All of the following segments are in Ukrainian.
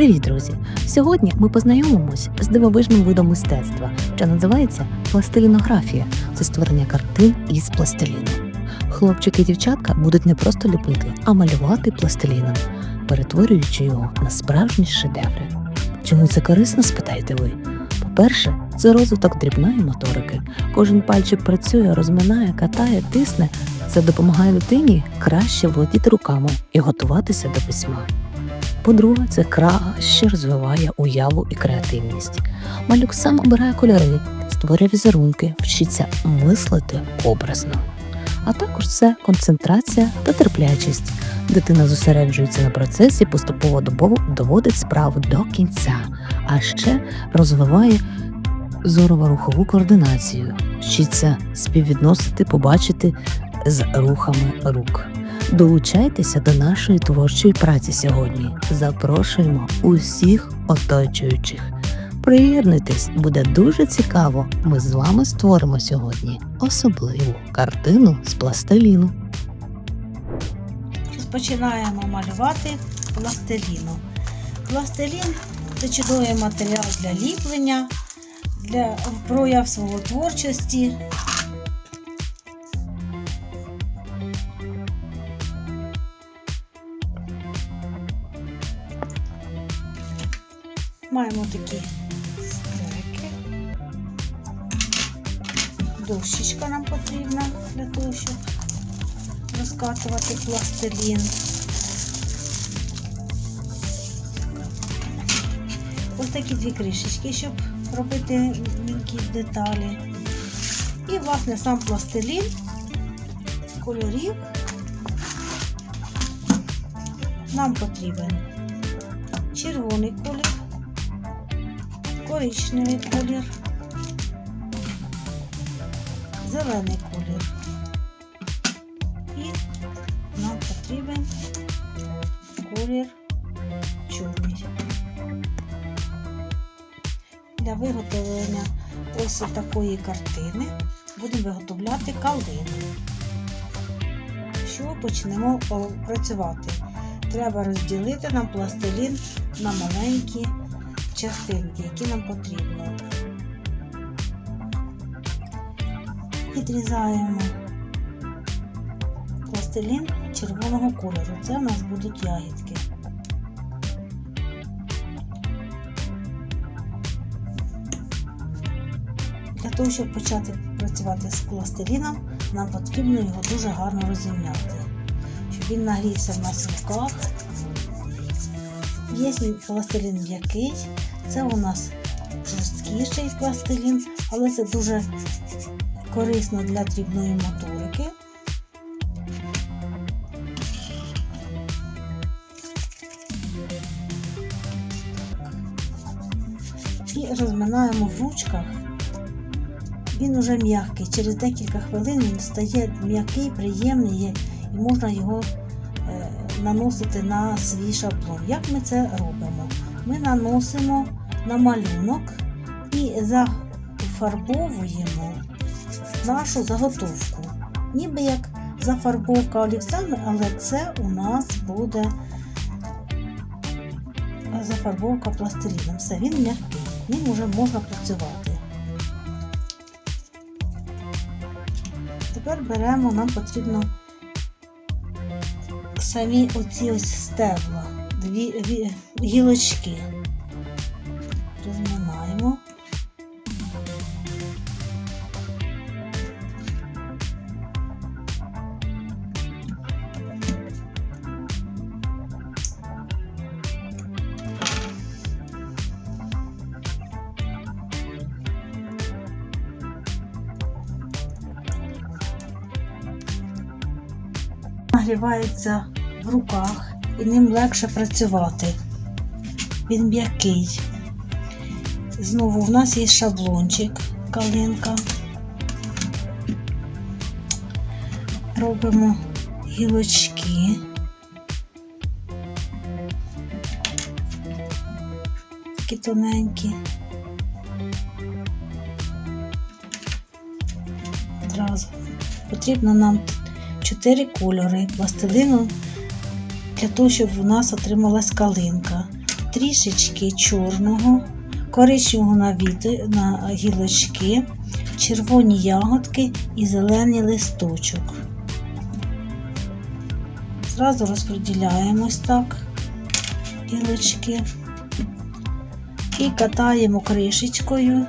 Привіт, друзі! Сьогодні ми познайомимось з дивовижним видом мистецтва, що називається пластилінографія це створення картин із пластиліну. Хлопчики і дівчатка будуть не просто ліпити, а малювати пластиліном, перетворюючи його на справжні шедеври. Чому це корисно, спитаєте ви? По-перше, це розвиток дрібної моторики. Кожен пальчик працює, розминає, катає, тисне. Це допомагає дитині краще володіти руками і готуватися до письма. По-друге, це краще розвиває уяву і креативність. Малюк сам обирає кольори, створює візерунки, вчиться мислити образно. А також це концентрація та терплячість. Дитина зосереджується на процесі, поступово доводить справу до кінця, а ще розвиває зорово-рухову координацію, вчиться співвідносити, побачити з рухами рук. Долучайтеся до нашої творчої праці сьогодні. Запрошуємо усіх оточуючих. Приєднуйтесь, буде дуже цікаво. Ми з вами створимо сьогодні особливу картину з пластиліну. Розпочинаємо малювати пластиліну. Пластилін це чудовий матеріал для ліплення, для прояв свого творчості. Маємо такі стреки. Дощечка нам потрібна для того, щоб розкатувати пластилін. Ось такі дві кришечки, щоб робити мілкі деталі. І, власне, сам пластилін кольорів нам потрібен червоний колір, коричневий колір, зелений колір. І нам потрібен колір чорний. Для виготовлення ось такої картини будемо виготовляти калину. Що почнемо працювати? Треба розділити нам пластилін на маленькі частинки, які нам потрібно. Відрізаємо пластилін червоного кольору. Це у нас будуть ягідки. Для того, щоб почати працювати з пластиліном, нам потрібно його дуже гарно розім'яти, щоб він нагрівся в нас в руках. Є пластилін м'який, це у нас жорсткіший пластилін, але це дуже корисно для дрібної моторики. І розминаємо в ручках. Він уже м'який. Через декілька хвилин він стає м'який, приємний і можна його е, наносити на свій шаблон. Як ми це робимо? Ми наносимо на малюнок і зафарбовуємо нашу заготовку. Ніби як зафарбовка олівцями, але це у нас буде зафарбовка пластиліном. Все, він м'який, ним вже можна працювати. Тепер беремо, нам потрібно самі оці ось стебла, дві, дві гілочки. Розминаємо. Нагрівається в руках і ним легше працювати. Він м'який. Знову в нас є шаблончик, калинка. Робимо гілочки. Такі тоненькі. Одразу. Потрібно нам 4 кольори пластилину для того, щоб у нас отрималась калинка. трішечки чорного, коричневого на, на гілочки, червоні ягодки і зелений листочок. Зразу розподіляємо ось так гілочки і катаємо кришечкою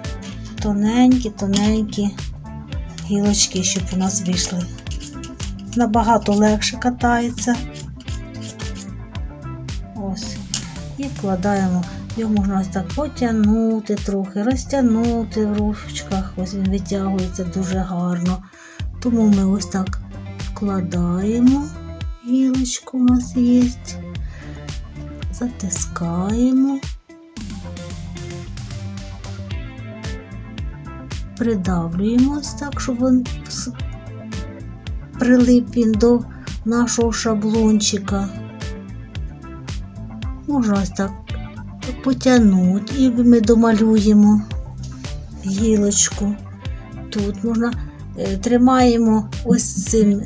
тоненькі-тоненькі гілочки, щоб у нас вийшли. Набагато легше катається. Ось. І вкладаємо. Його можна ось так потягнути трохи, розтягнути в ручках. Ось він витягується дуже гарно. Тому ми ось так вкладаємо. Гілочку у нас є. Затискаємо. Придавлюємо ось так, щоб він прилип він до нашого шаблончика. Можна ось так потягнути і ми домалюємо гілочку. Тут можна е, тримаємо ось цим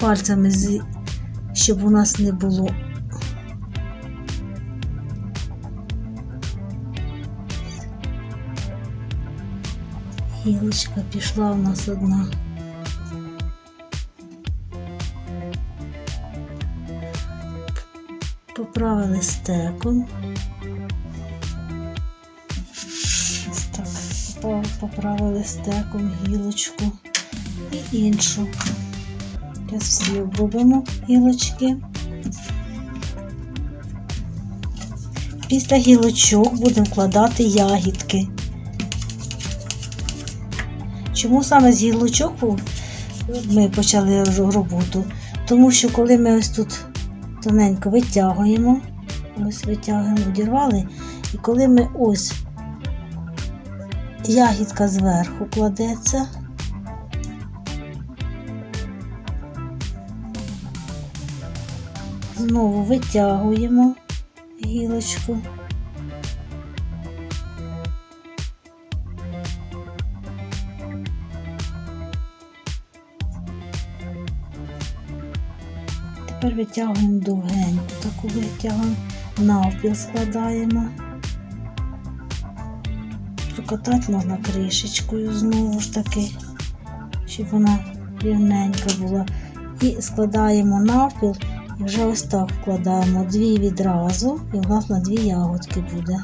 пальцями, щоб у нас не було. Гілочка пішла у нас одна. Поправили стеком. Так, поправили стеком гілочку і іншу. Зараз всі обробимо гілочки. Після гілочок будемо вкладати ягідки. Чому саме з гілочок ми почали роботу? Тому що коли ми ось тут тоненько витягуємо, ось витягуємо, одірвали. і коли ми ось ягідка зверху кладеться, знову витягуємо гілочку. Тепер витягуємо довгеньку, таку витягуємо, навпіл складаємо. Прокатати можна кришечкою знову ж таки, щоб вона рівненька була. І складаємо навпіл і вже ось так вкладаємо дві відразу, і у нас на дві ягодки буде.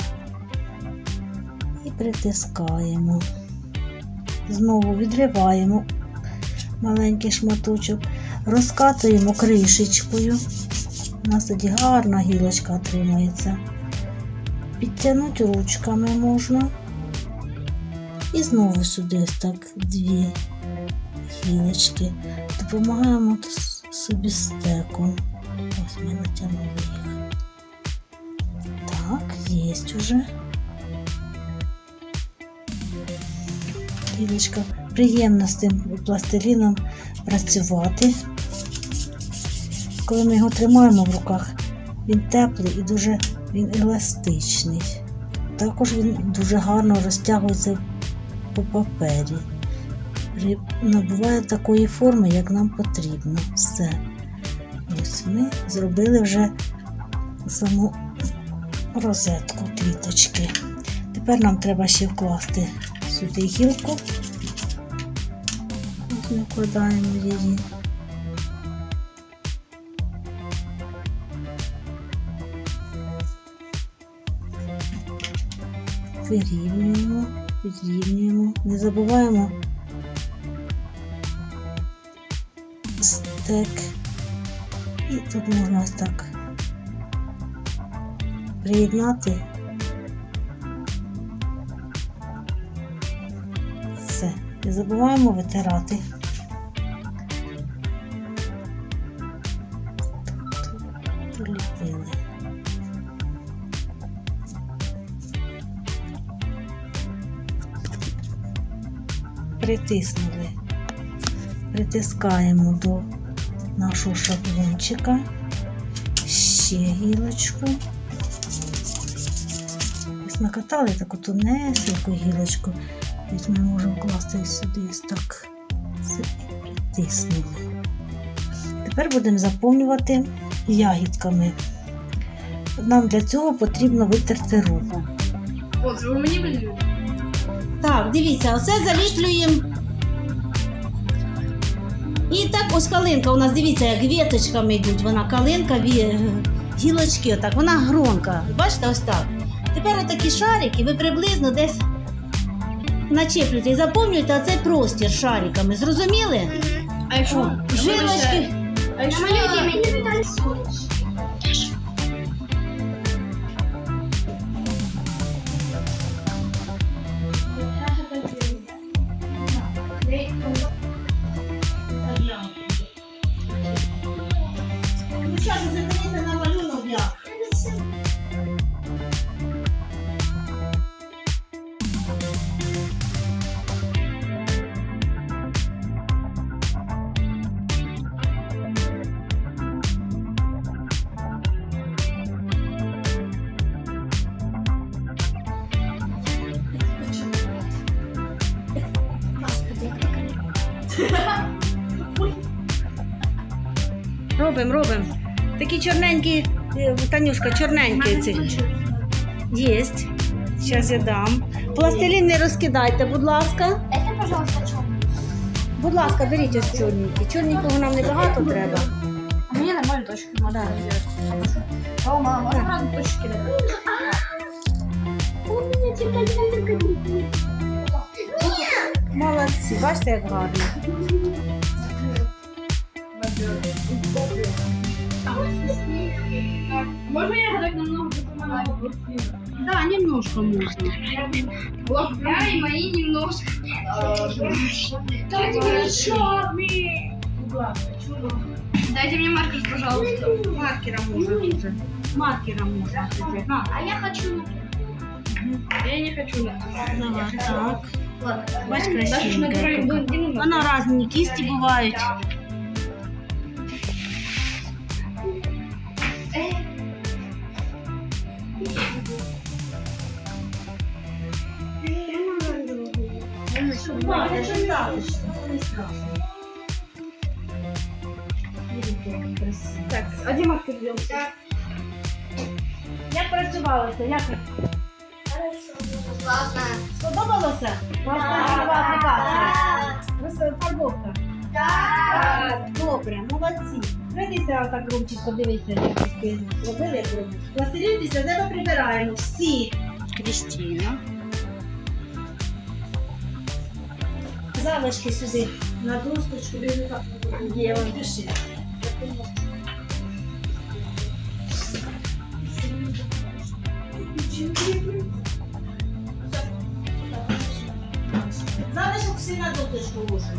І притискаємо. Знову відриваємо маленький шматочок, розкатуємо кришечкою. У нас тоді гарна гілочка отримається. Підтягнути ручками можна. І знову сюди ось так дві гілочки. Допомагаємо собі стеком. Ось ми натягнули їх. Так, є вже. Гілочка. Приємно з цим пластиліном працювати. Коли ми його тримаємо в руках, він теплий і дуже він еластичний. Також він дуже гарно розтягується по папері. Ри- Набуває такої форми, як нам потрібно. Все. Ось ми зробили вже саму розетку квіточки. Тепер нам треба ще вкласти сюди гілку. Ми вкладаємо її. Вирівнюємо, підрівнюємо. Не забуваємо стек. І тут можна ось так приєднати. Все. Не забуваємо витирати. Притиснули. Притискаємо до нашого шаблончика. Ще гілочку. Ось накатали таку тонесеньку гілочку. Ось ми можемо класти сюди ось так. Притиснули. Тепер будемо заповнювати ягідками. нам для цього потрібно витерти руку. О, ви мені? Так, дивіться, оце завішлюємо. І так ось калинка у нас, дивіться, як віточками йдуть. Вона калинка, ві... гілочки, отак, вона гронка. Бачите, ось так. Тепер отакі шарики ви приблизно десь начеплюєте і заповнюєте оцей простір шариками. Зрозуміли? А якщо? Жилочки. А якщо? Робимо, робимо. Такі чорненькі, е, Танюшка, чорненькі ці. Єсть. Зараз я дам. Пластилін не розкидайте, будь ласка. Это, пожалуйста, черный. Будь ласка, беріть ось чорненькі. Чорненького нам небагато треба. А мне нормально точки. Можно Да. сделать. О, мама, можно разные точки кидать? Молодці, бачите, як гарно. Да, немножко можна. Я и мои немножко. Дайте мне черный. Дайте мне маркер, пожалуйста. Маркером дуже. Маркером можна. На. А я хочу. Я не хочу. Давай, так. Бач, Даже красивенько. натуральный яка. блондин. Воно різні кісті бувають. Так, а где маркер? Як працювалося? Як Классно. сподобалося? Ось фарбовка. Так, Добре, молодці. Дивіться, отак громченько дивіться, як зробили. Пластилін після себе прибираємо всі. Крістіна. Залишки сюди на досточку. Он пиши. Залишок всі на досточку ложимо.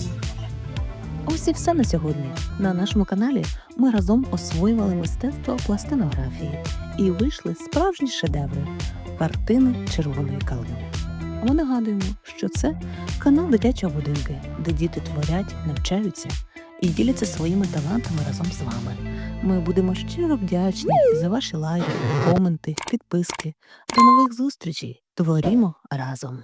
Ось і все на сьогодні. На нашому каналі ми разом освоювали мистецтво пластинографії і вийшли справжні шедеври картини червоної калини. Ми нагадуємо, що це канал дитячого будинки, де діти творять, навчаються і діляться своїми талантами разом з вами. Ми будемо щиро вдячні за ваші лайки, коменти, підписки. До нових зустрічей! Творімо разом!